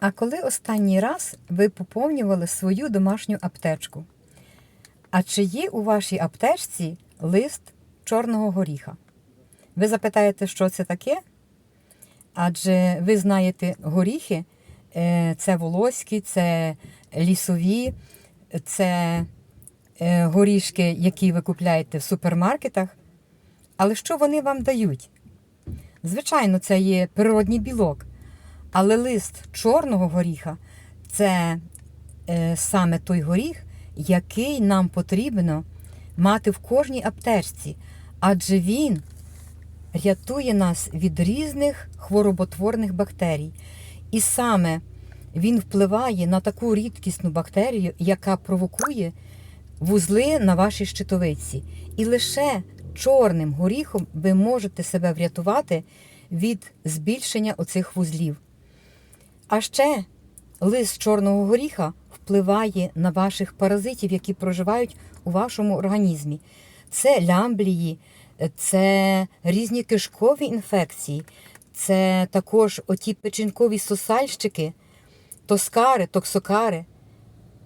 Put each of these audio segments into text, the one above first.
А коли останній раз ви поповнювали свою домашню аптечку? А чи є у вашій аптечці лист чорного горіха? Ви запитаєте, що це таке? Адже ви знаєте, горіхи е, це волоські, це лісові, це е, горішки, які ви купляєте в супермаркетах. Але що вони вам дають? Звичайно, це є природній білок. Але лист чорного горіха це е, саме той горіх, який нам потрібно мати в кожній аптечці, адже він рятує нас від різних хвороботворних бактерій. І саме він впливає на таку рідкісну бактерію, яка провокує вузли на вашій щитовиці. І лише чорним горіхом ви можете себе врятувати від збільшення оцих вузлів. А ще лист чорного горіха впливає на ваших паразитів, які проживають у вашому організмі. Це лямблії, це різні кишкові інфекції, це також оті печінкові сосальщики, тоскари, токсокари.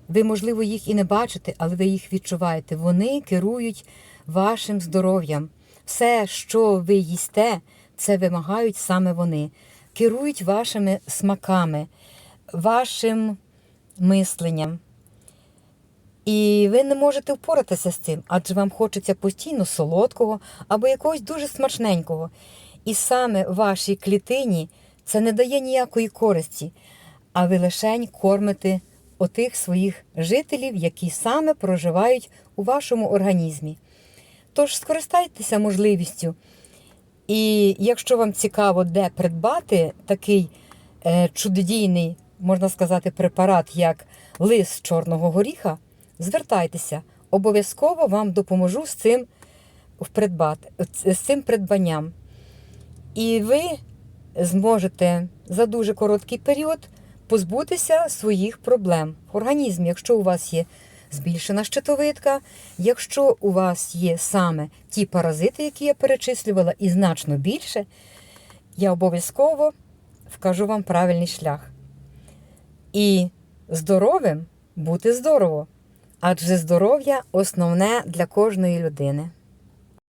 Ви, можливо, їх і не бачите, але ви їх відчуваєте. Вони керують вашим здоров'ям. Все, що ви їсте, це вимагають саме вони. Керують вашими смаками, вашим мисленням. І ви не можете впоратися з цим, адже вам хочеться постійно солодкого або якогось дуже смачненького. І саме вашій клітині це не дає ніякої користі, а ви лишень кормите отих своїх жителів, які саме проживають у вашому організмі. Тож скористайтеся можливістю. І якщо вам цікаво, де придбати такий е, чудодійний, можна сказати, препарат, як лис чорного горіха, звертайтеся. Обов'язково вам допоможу з цим, впридбати, з цим придбанням. І ви зможете за дуже короткий період позбутися своїх проблем в організмі, якщо у вас є збільшена щитовидка, якщо у вас є саме ті паразити, які я перечислювала, і значно більше, я обов'язково вкажу вам правильний шлях. І здоровим бути здорово, адже здоров'я основне для кожної людини.